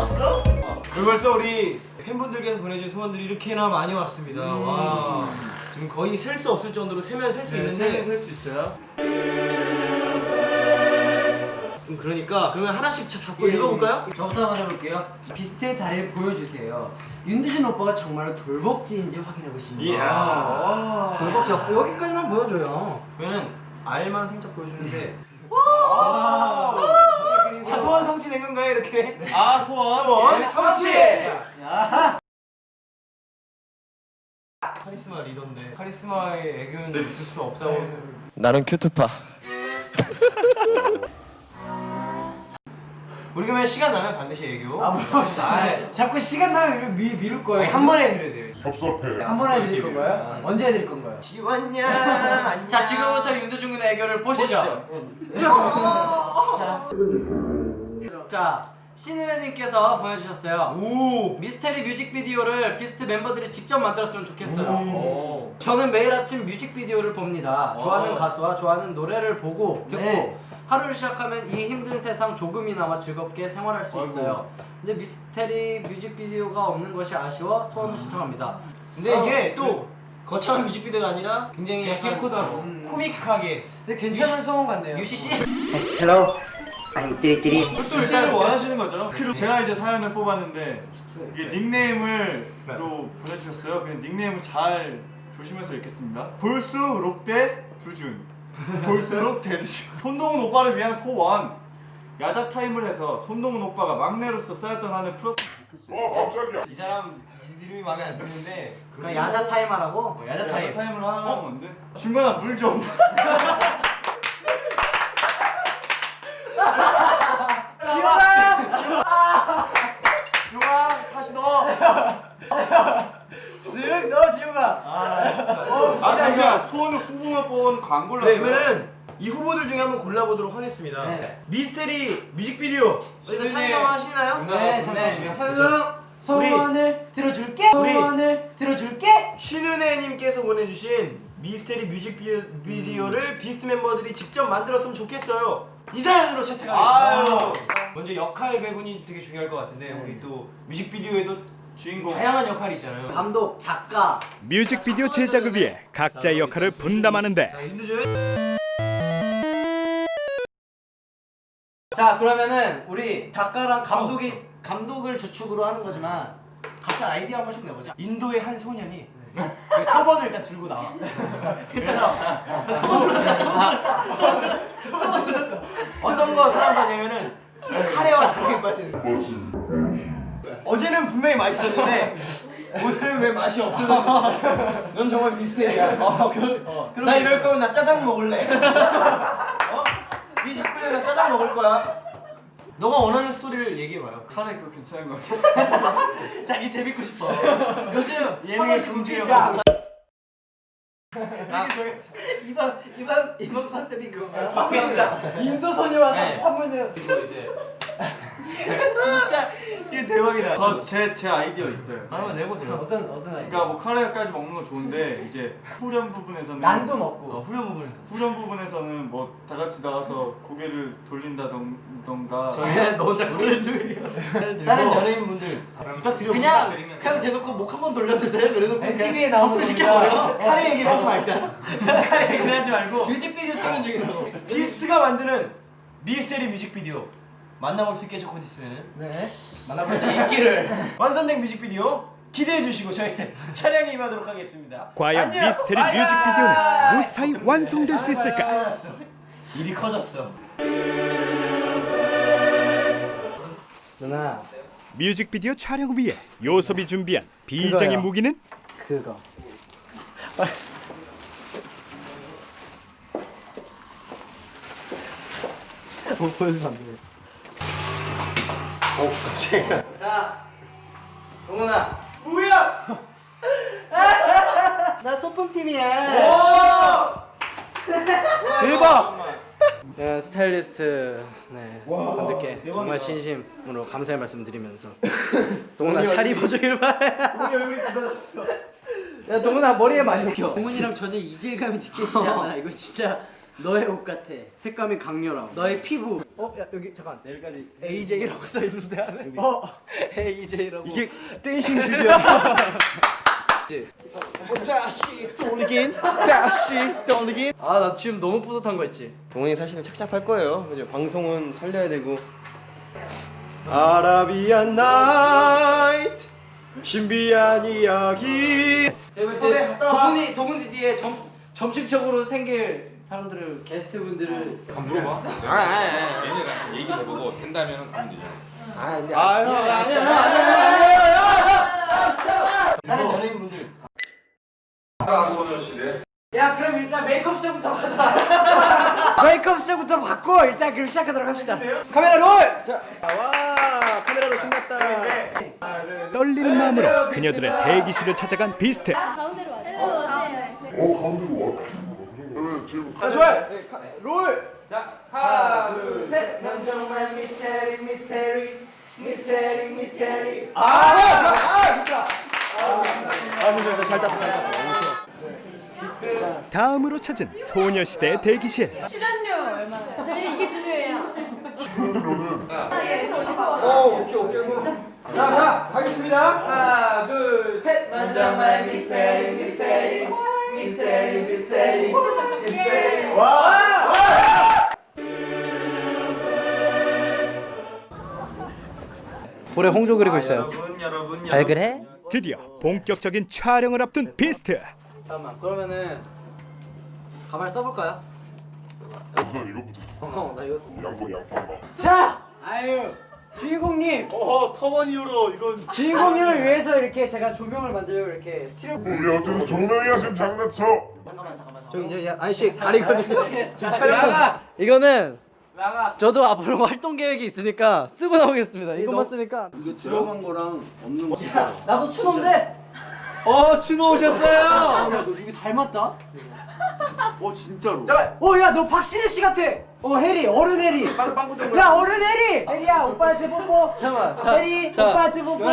왔어? 벌써 우리 팬분들께서 보내준 소원들이 이렇게나 많이 왔습니다. 와 지금 거의 셀 수 없을 정도로 세면 셀 수 있는데 셀수 있어요? 좀 그러니까 그러면 하나씩 자- 잡고 읽어볼까요? 저부터 한번 해볼게요. 비스트의 다리를 보여주세요. 윤두준 오빠가 정말로 돌복지인지 싶습니다. 이야. 돌복지 여기까지만 보여줘요. 그러면은 알만 살짝 보여주는데 와. 자 소원 성취된 건가요 이렇게? 아 소원. 소원 예, 성취! 야. 카리스마 리더인데 카리스마의 애교는 있을 수 없다고 나는 큐트파. 우리 그러면 시간 나면 반드시 애교 아, 뭐, 아, 자꾸 시간 나면 이거 미, 미룰 거예요. 한 번에 해드려야 돼요 한 번에 해드릴 건가요? 언제 해드릴 건가요? 지웠냐 자, 지금부터 윤두준 군의 애교를 보시죠. 자, 신은혜님께서 보내주셨어요. 오 미스테리 뮤직비디오를 비스트 멤버들이 직접 만들었으면 좋겠어요. 오. 저는 매일 아침 뮤직비디오를 봅니다. 좋아하는 어. 가수와 좋아하는 노래를 보고 듣고 네. 하루를 시작하면 이 힘든 세상 조금이나마 즐겁게 생활할 수 있어요. 근데 미스테리 뮤직비디오가 없는 것이 아쉬워 소원을 신청합니다. 근데 이게 또 거창한 뮤직비디오가 아니라 굉장히 약간 깨끗하고. 음, 코믹하게 근데 괜찮은 소원 같네요. UCC Hello, I'm 띠리띠리. 또 시를 원하시는 거죠? 제가 이제 사연을 뽑았는데 이게 닉네임을 또 보내주셨어요. 그 닉네임을 잘 조심해서 읽겠습니다. 볼수록 록대 두준. 볼수록 대두준. 손동훈 오빠를 위한 소원. 야자 타임을 해서 손동훈 오빠가 막내로서 쌓였던 한을 풀었. 이 사람 이름이 마음에 안 드는데 그러니까 야자 타임 하라고? 어, 야자 야자 타임 타임을 하는 건데. 중간에 물 좀. 지용아 다시 넣어 쓱 넣어 지우가. 아 잠시만 소원을 후보만 뽑은 광고를 네 그러면은 이 후보들 중에 한번 골라보도록 하겠습니다 네. 미스테리 뮤직비디오 일단. 찬성하시나요? 네, 네. 찬성. 우리- 소원을 들어줄게. 우리- 소원을 들어줄게. 신은혜님께서 보내주신 미스테리 뮤직비디오를 비스트 멤버들이 직접 만들었으면 좋겠어요. 이 사연으로 채택하겠습니다. 아유. 먼저 역할 배분이 되게 중요할 것 같은데 네. 우리 또 뮤직비디오에도 주인공. 다양한 역할이 있잖아요. 감독, 작가. 뮤직비디오 제작을 위해 각자의 역할을 분담하는데 자, 윤두준. 자 그러면은 우리 작가랑 감독이 감독을 주축으로 하는 거지만 각자 아이디어 한 번씩 내보자. 인도의 한 소년이 그 터번을 일단 들고 나와. 괜찮아. 터번 들었다. 터번 들었어. 어떤 거 사랑 빠지면은 카레와 사랑에 빠지는. 어제는 분명히 맛있었는데 오늘은 왜 맛이 없어졌는지. 넌 정말 미스테리야. 어, 그, 나 이럴 거면 나 짜장 먹을래. 어? 네 자꾸 나 짜장 먹을 거야. 너가 원하는 스토리를 얘기해봐요. 카레 그거 괜찮은 거 같아. 자기 재밌고 싶어. 요즘 예능의 정했어. 이번 이번 이번 컨셉이 그거야. 성인이다. 인도 소녀와 네. 산문녀. 진짜 이게 대박이다. 저제 제 아이디어 있어요. 한번 내보세요. 어떤 어떤 아이디어? 그러니까 뭐 카레까지 먹는 건 좋은데 이제 후렴 부분에서는 난도 먹고. 어, 후렴 부분에서. 후렴 부분에서는 뭐 다 같이 나와서 고개를 돌린다던가 너 혼자 그걸 들려. 다른 연예인분들 부탁드려. 그냥 그냥 대놓고 목 한 번 돌려주세요. 그래놓고 MTV 에 나오는 시켜버려. 카레 얘기를 하지 말자. 카레 얘기를 하지 말고 뮤직비디오 찍는 중이라고. 비스트가 만드는 미스테리 뮤직비디오 만나볼 수 있겠죠 콘디스는 네. 만나볼 수 있기를 완성된 뮤직비디오 기대해 주시고 저희 촬영에 임하도록 하겠습니다. 과연 안녕! 미스테리 뮤직비디오는 무사히 완성될 수 있을까? 일이 커졌어. 누나 뮤직비디오 촬영을 위해 요섭이 준비한 비장의 그거요. 무기는 그거. 뭐 보여주면 안 돼. 어 갑자기. 자, 동훈아. 뭐야? 나 소품팀이야. 대박! 네, 스타일리스트 네, 분들께 대박이다. 정말 진심으로 감사의 말씀드리면서 동훈아 잘 입어주길 바래. 우리 얼굴이 굳어졌어. 야 동훈아 머리에 많이 껴. 동훈이랑 전혀 이질감이 느껴지지 않아. 이거 진짜 너의 옷 같아. 색감이 강렬하고 너의 피부. 어, 야 여기 잠깐. 여기까지 AJ라고 써 있는데 안에. 어, AJ라고. 이게 댄싱 슈즈야. 다시 돌리긴? 다시 돌리긴? 아, 나 지금 너무 뿌듯한 거 있지. 동훈이 사실은 착잡할 거예요. 그죠? 방송은 살려야 되고. 아라비안 나이트. 신비한 이야기. 근데 도문이 도문이 뒤에 점 점층적으로 생길 사람들을 게스트분들을 한번 물어봐. 아, 아, 아. 얘네랑 얘기 해보고 된다면 가면 되잖아. 아 근데 아유, 아니야, 아니야, 아니야. 다른 연예인분들 야 그럼 일단 메이크업 쇼부터 받아. 메이크업 쇼부터 받고 일단 그럼 시작하도록 합시다. 카메라 롤! 자, 와 카메라로 신났다 떨리는 마음으로 그녀들의 대기실을 찾아간 비스트 가운데로 와요. 가운데. 아 좋아요 네, 카- 롤! 자 하나 둘 셋. 넌 정말 미스테리 미스테리 미스테리 미스테리. 아! 아! 진짜 아 진짜 잘 땄어 잘 땄어 다음으로 찾은 소녀시대 대기실 출연료 얼마나요? 저희 이게 중요해요. 어 어떻게 어깨에서 자자 하겠습니다 하나 둘 셋. 넌 정말 미스테리 미스테리 미스테리 미스테리 미스테리. 와! 볼에 홍조 그리고 있어요. 여러분 여러분 잘 그래? 드디어 본격적인 촬영을 앞둔 비스트 잠깐만 그러면은 가발 써볼까요? 어, 나 이거 써. 자, 아유 주인공님, 어 터버니오로 이건 주인공님을 위해서 이렇게 제가 조명을 만들고 이렇게 스티로. 우리 어째서 정명이야 지금 장난쳐 잠깐만 잠깐만. 저기 이제 야, 아저씨 가리거든요 지금 촬영 나가. 이거는 나가. 저도 앞으로 활동 계획이 있으니까 쓰고 나오겠습니다. 이것만 쓰니까. 이거 들어간 거랑 없는 거 나도 추노인데. 어 준호 오셨어요 야, 너 이게 닮았다. 어 진짜로 잠깐 어, 야, 너 박신혜 씨 같아. 어, 해리, 어른 해리. 빵빵 야, 어른 해리. 해리야, 오빠한테 뽀뽀. 잠깐만. 해리, 오빠한테 뽀뽀.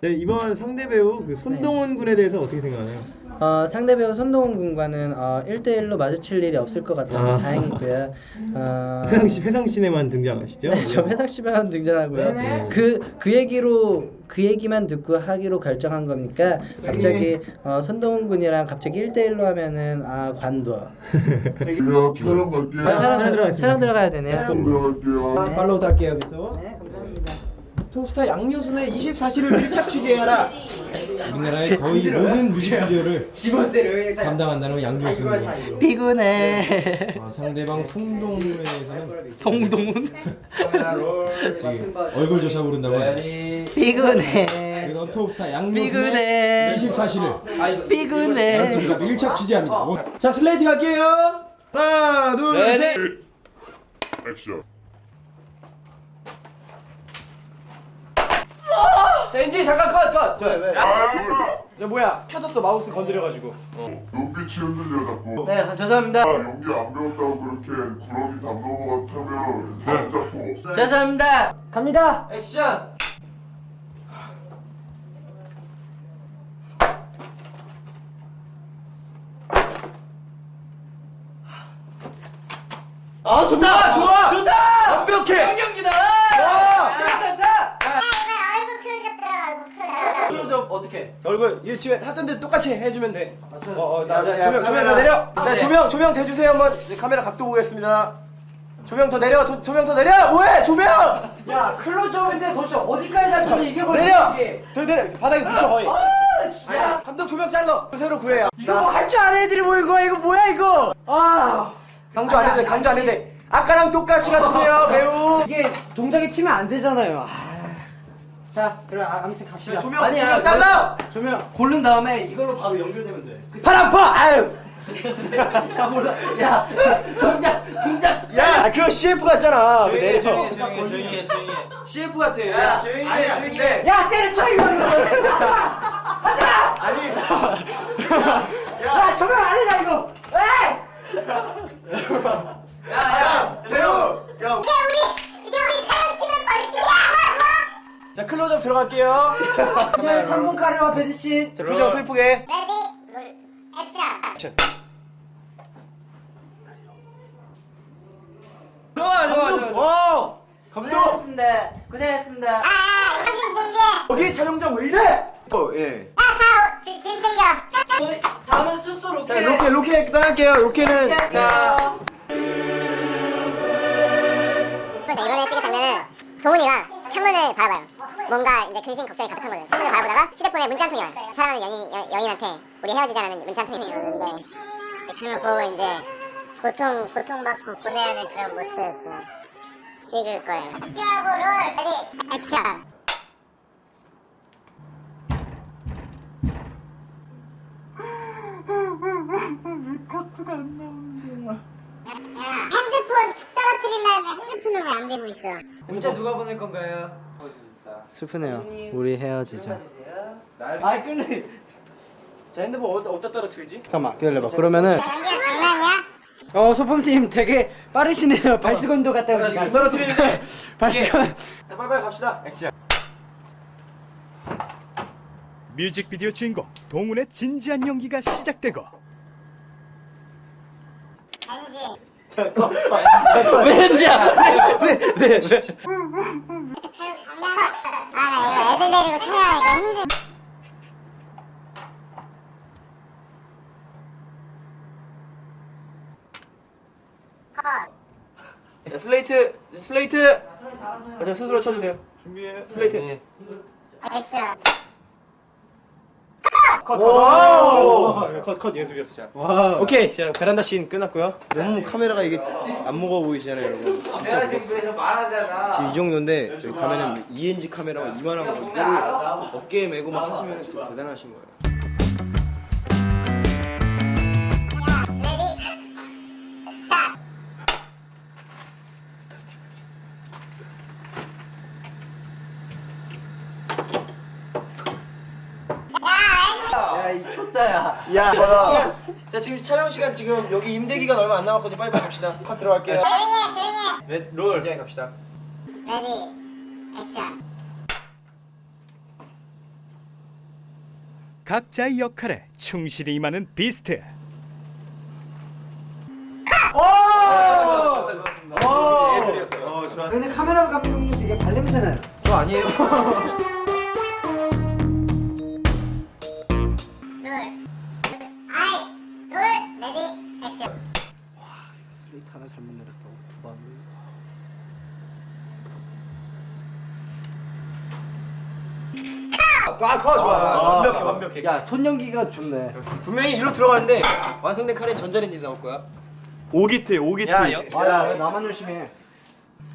네, 이번 상대 배우 그 손동훈 군에 대해서 어떻게 생각하나요? 어, 상대 배우 손동훈 군과는 어, 1대1로 마주칠 일이 없을 것 같아서 아. 다행이고요. 어, 회상 씨 회상 씬에만 등장하시죠? 네, 저 회상 씨만 등장하고요. 네. 그, 그 얘기로 그 얘기만 듣고 하기로 결정한 거니까 갑자기 어, 손동훈 군이랑 갑자기 1대1로 하면은 아 관둬. 야 촬영 갈게 아, 촬영, 촬영 들어가겠습니다. 촬영 들어가야 되네요. 들어갈게요 팔로우 달게요 여기서 네. 톱스타 양효순의 24시를 밀착 취재하라 우리나라의 거의 모든 뮤직비디오를 담당한다는 양교수님. 피곤해. 아, 상대방 손동훈에 대해서는 송동훈? 저기 얼굴 조사 부른다고 합니다. 피곤해. 그래서 톱스타 양효순의 피곤해. 24시를 피곤해. 저희가 밀착 취재합니다. 자 슬레이트 갈게요. 하나 둘 셋 액션 자 엔지 잠깐 컷 컷. 저, 아저 뭐야? 켜졌어 마우스 건드려가지고. 눈빛이 흔들려 자꾸. 네, 죄송합니다. 아, 연기 안 배웠다고 그렇게 구렁이 담 넘어 같으면 다음 작품 없어. 죄송합니다. 갑니다. 액션. 아 좋다 완벽해 경기다. 와 괜찮다. 아이고 클로즈업 그럼 좀 어떻게? 얼굴 이 집에 하던 데 똑같이 해주면 돼. 맞춰. 어, 어, 나, 야, 나, 야, 조명, 조명 카메라. 더 내려. 아, 자, 네. 조명, 조명 대주세요 한번. 카메라 각도 보겠습니다. 조명 더 내려, 조, 조명 더 내려. 뭐해, 조명? 야, 클로즈업인데 도대체 어디까지 할 거냐 이게. 내려. 더 내려. 바닥에 붙여 거의. 아, 진짜. 감독 조명 잘라. 새로 구해 야. 이거 뭐 할 줄 아는 애들이 모인 거야? 이거 뭐야 이거? 아. 강조 안 해도 돼, 강조 안 해도 돼. 아까랑 똑같이 가주세요, 배우. 이게 동작이 튀면 안 되잖아요. 아. 자, 그럼 아, 아무튼 갑시다. 자, 조명, 조명 잘라. 조명 고른 다음에 이걸로 바로 연결되면 돼. 그치? 팔 아파. 아유. 야 몰라. 야 동작 동작. 야, 아, 그거 CF 같잖아. 그거 내려. 조용히 해 조용히 해 조용히 해 CF 같아. 야, 조용히 해, 아니야, 조용히 근데- 야 때려쳐 이거. 하지 마. 아니. 야 조명 안 해라 이거. 에이. 야, 배우. 야, 이게 우리 이게 우리 촬영팀의 벌칙이야. 자, 클로즈업 들어갈게요. 그녀의 3분 카레와 배드신. 자, 표정 슬프게. 레디 롤 액션. 액션. 고생하셨습니다. 고생하셨습니다. 아, 사진 준비해. 여기 촬영장 왜 이래? 어 예. 아, 다짐 챙겨. 저희 다음은 숙소 로켓. 자 로켓 로켓 떠날게요. 로켓은 자, 근데 이번에 찍은 장면은 동훈이가 창문을 바라봐요. 뭔가 이제 근심 걱정이 가득한 거예요. 창문을 바라보다가 휴대폰에 문자 한 통이 와요. 사랑하는 연인, 여, 여인한테 우리 헤어지자라는 문자 한 통이 오는데 그걸 보고 이제 고통, 고통받고 보내는 그런 모습 찍을 거예요. 집중하고 롤, 레디, 액션. 핸드폰 툭 떨어뜨린 다음에 핸드폰은 왜안 되고 있어? 문자 누가 보낼 건가요? 슬프네요. 우리 헤어지자. 아 끌리. 자 핸드폰 어디다, 어디다 떨어뜨리지? 잠깐만 기다려봐. 그러면은 장난이야? 어 소품팀 되게 빠르시네요. 발수건도 갔다 오시고. 안 떨어뜨리는데. 발수건. 자 빨리빨리 갑시다. 액션. 뮤직비디오 주인공 동훈의 진지한 연기가 시작되고 왠지 왜 현지야? 왜 왜 왜? 아 나 이거 애들 데리고 촬영하니까 힘들 컷 자, 슬레이트 슬레이트. 자, 자 스스로 쳐주세요. 준비해. 슬레이트. 액션 컷. 컷. 컷. 컷 예술이었어. 자. 와. 오케이. 자 베란다 씬 끝났고요. 너무 카메라가 이게 안 먹어 보이시잖아요, 여러분. 진짜 무거워. 그래서 말하잖아. 지금 이 정도인데 저기 가면은 ENG 카메라가 이만한 거 이거를 어깨에 메고 막 하시면 진짜 대단하신 거예요. 이 초짜야. 야, 자, 시간. 자 지금 촬영 시간 지금 여기 임대 기간 얼마 안 남았거든요. 빨리 빨리 갑시다. 컷 들어갈게요. 조용히 해 조용히 해 롤. 진지하게 갑시다. 레디 액션 각자의 역할에 충실히 임하는 비스트 예술이었어요. 어, 좋아. 근데 카메라 감독님 되게 발냄새 나요. 저 아니에요. 아, 컷 좋아. 완벽해, 완벽해. 야 손연기가 좋네. 분명히 일로 들어갔는데 완성된 카레는 전자레인지 나올 거야. 오기트, 오기트. 야, 여- 아 야 왜 나만 열심히 해?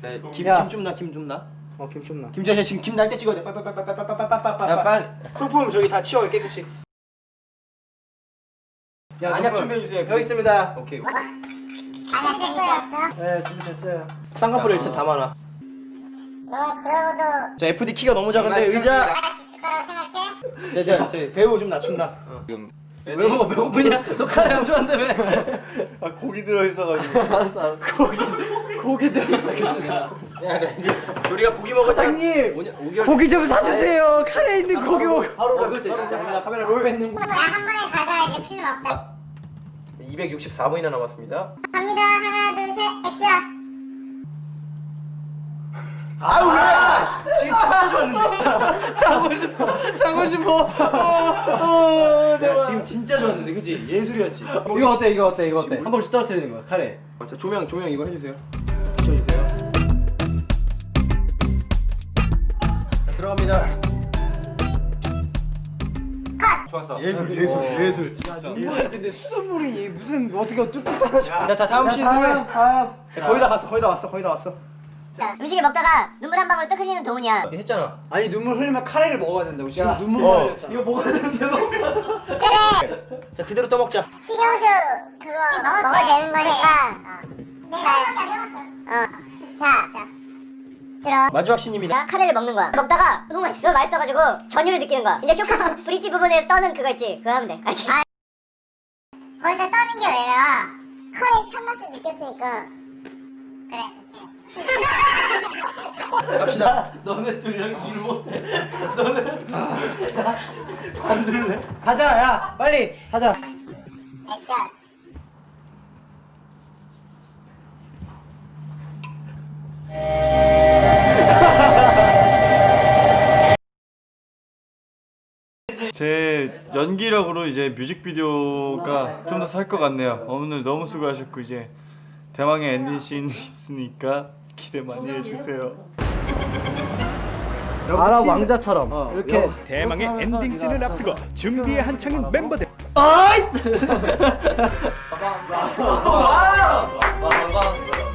네, 김, 야. 김좀 나, 김좀 나. 어 김 좀 나. 김자 지금 김 날 때 찍어야 돼. 빨빨빨빨빨빨빨빨빨빨. 야 빨리. 소품 저기 다 치워 깨끗이. 야 안약 준비해 주세요. 여기 있습니다. 오케이. 아니야 준비되었어? 네 준비됐어요. 쌍꺼풀을 일단 담아놔. 너 그러고도 자 FD 키가 너무 작은데 의자. 나갈 수 있을 거라고 생각해? 자, 자, 저 배우 좀 낮춘다. 지금 왜 먹어 배고프냐? 너 카레 안 좋아한다며. 아 고기 들어 있어가지고. 알았어 알았어. 고기 고기 들어있어. 우리가 고기 먹었다. 사장님! 고기 좀 사주세요. 카레 있는 고기 먹. 바로 롤. 자, 갑니다. 카메라 롤. 뺏는 거. 야한 번에 가자 이제 필요 없다 264분이나 남았습니다. 갑니다 하나 둘 셋 액션 아우 왜? 지금 진짜 좋았는데. 자고 싶어. 자고 싶어. 어, 어, 야, 지금 진짜 좋았는데, 그치? 예술이었지. 이거 어때? 이거 어때? 이거 어때? 한 번씩 떨어뜨리는 거야. 카레. 자, 조명, 조명 이거 해주세요. 붙여주세요. 자, 들어갑니다. 좋았어. 예술, 예술, 예술. 진짜. 눈물이 근데 수돗물이 무슨 어떻게 뚝뚝 떨어져? 자, 다 다음 씬 설명. 아, 야, 거의 다 갔어, 거의 다 왔어, 거의 다 왔어. 음식을 먹다가 눈물 한 방울 떡 흘리는 동훈이야 했잖아. 아니 눈물 흘리면 카레를 먹어야 된다고. 지금 야, 눈물 어, 흘렸잖아. 이거 먹어야 되는데 너. 자, 그대로 떠먹자. 식용수 그거 먹어도 되는 거니까 어. 자, 자 들어 마지막 신입니다. 나 카레를 먹는 거야 먹다가 너무 맛있어 맛있어가지고 전율을 느끼는 거야 이제 쇼카 브릿지 부분에 떠는 그거 있지 그거 하면 돼 알지? 거기서 떠는 게 아니라 카레 참맛을 느꼈으니까 갑시다. 너네 둘이랑 일 못해. 너네 관둘래. 가자, 야, 빨리 가자. 액션. 제 연기력으로 이제 뮤직비디오가 좀 더 살 것 같네요. 오늘 너무 수고하셨고 이제 대망의 엔딩 씬이 있으니까 기대 많이 해주세요. 아랍 왕자처럼 이렇게 대망의 엔딩 씬을 앞두고 준비에 한창인 멤버들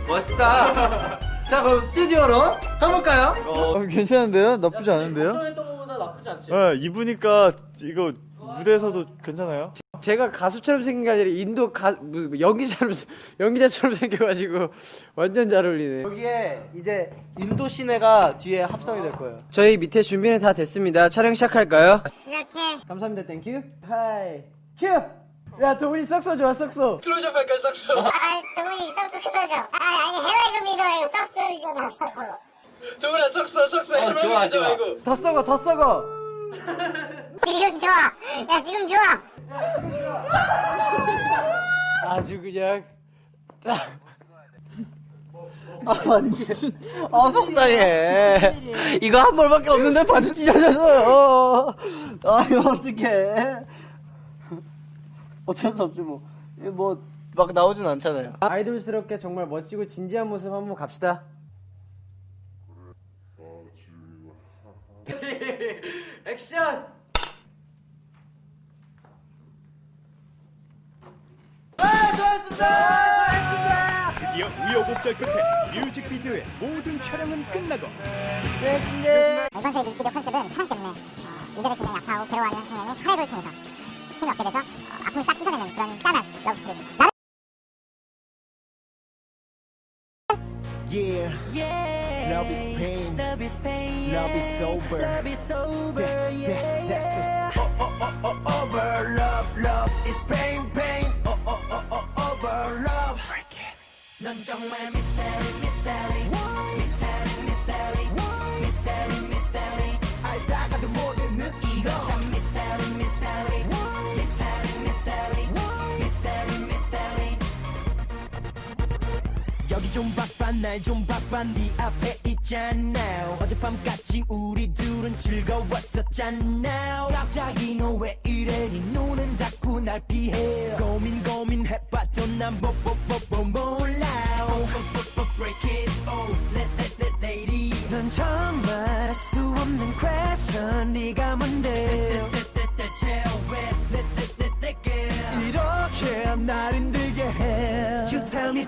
멋있다. 자 그럼 스튜디오로 가볼까요? 어, 괜찮은데요? 나쁘지 않은데요? 했던 것보다 나쁘지 않지. 네, 입으니까 이거 무대에서도 괜찮아요? 제가 가수처럼 생긴 게 아니라 인도 가 무슨 연기자처럼 연기자처럼 생겨가지고 완전 잘 어울리네. 여기에 이제 인도 시내가 뒤에 합성이 될 거예요. 저희 밑에 준비는 다 됐습니다. 촬영 시작할까요? 시작해. 감사합니다. 땡큐. 하이 큐. 야 도훈이 썩소 좋아 썩소. 클로즈업 할까요 썩소? 아, 동훈이 썩스 클로저. 아, 아니 해외 금이도 썩스리잖아. 도훈아 썩소 썩소. 어, 좋아, 좋아. 더 썩어 더 썩어. 지금 좋아. 야, 지금 좋아. 아주 그냥. 아 속상해. 이거 한 벌밖에 없는데 바지 찢어졌어요. 아 이거 어떡해. 어쩔 수 없지 뭐. 뭐 막 나오진 않잖아요. 아이돌스럽게 정말 멋지고 진지한 모습 한번 갑시다. 액션! 드디어 우여곡절 끝에 뮤직비디오의 모든 촬영은 끝나고 이번 저희 뮤직비디오 컨셉은 사랑 때문에 어, 이들의 그냥 약하고 괴로워하는 청년이 카레를 통해서 힘을 얻게 돼서 어, 아픔을 싹 씻어내는 그런 짠한 러브스토리입니다. 나는 Yeah, yeah. Love is pain. Love is pain. Love is over. Love is over. Yeah, yeah, that's it. Oh, oh, oh, oh, over. Love, love is pain, 넌 정말 mystery, mystery. Mystery, mystery. Mystery, mystery. 알다가도 모르는 이거. 참 mystery, mystery. Mystery, mystery. Mystery, mystery. 여기 좀 바빠 날 좀 바빠 네 앞에 있잖아 어젯밤까지 우리 둘은 즐거웠었잖아 갑자기 너 왜 이래 네 눈은 자꾸 날 피해 고민 고민해봐도 난뭐뭐뭐뭐 몰라 Break it, oh, let, let, let, lady 넌 정말 할수 없는 question. 네가 뭔데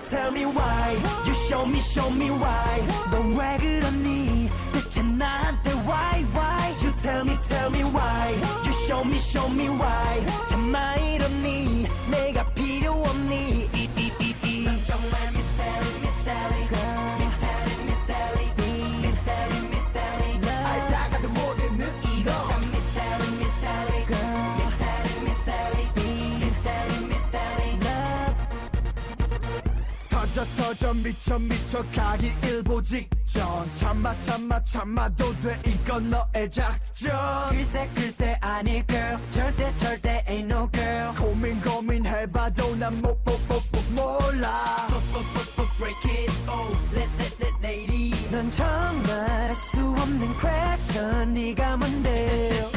tell me tell me why You show me show me why 넌 왜 그러니 대체 나한테 why why You tell me tell me why You show me show me why 참아 이러니 터져 미쳐 미쳐 가기 일보 직전. 참아 참아 참아도 돼. 이건 너의 작전. 글쎄 글쎄 아니 girl. 절대 절대 ain't no girl. 고민 고민 해봐도 난못못못 몰라. Break it. Oh let let let lady. 넌 정말 할수 없는 question. 네가 뭔데?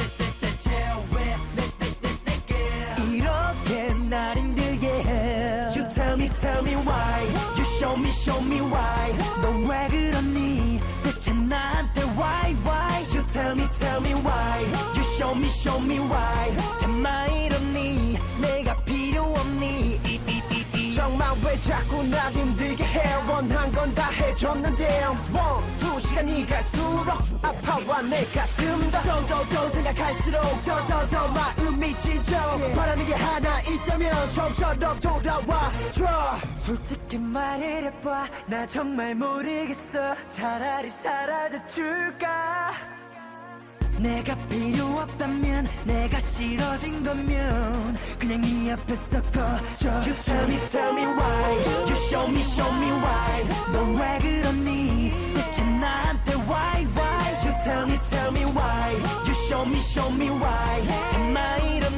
이렇게 날 힘들게 해. You tell me tell me why show me show me why 넌 왜 그러니 대체 나한테 why why You tell me tell me why You show me show me why 참아 이러니 내가 필요 없니 이, 이, 이, 이. 정말 왜 자꾸 날 힘들게 해? 원한 건 다 해줬는데 two 시간이 갈수록 아파와 내 가슴 더더더 생각할수록 더 더 더 마음이 찢어. 바라는 게 하나 있다면 처음처럼 돌아와 줘. 솔직히 말해봐. 나 정말 모르겠어. 차라리 사라져 줄까 내가 필요 없다면 내가 싫어진 거면 그냥 네 앞에서 꺼져 You tell me tell me why You show me show me why 넌 왜 그러니 대체 나한테 why why You tell me tell me why You show me show me why 참아 이러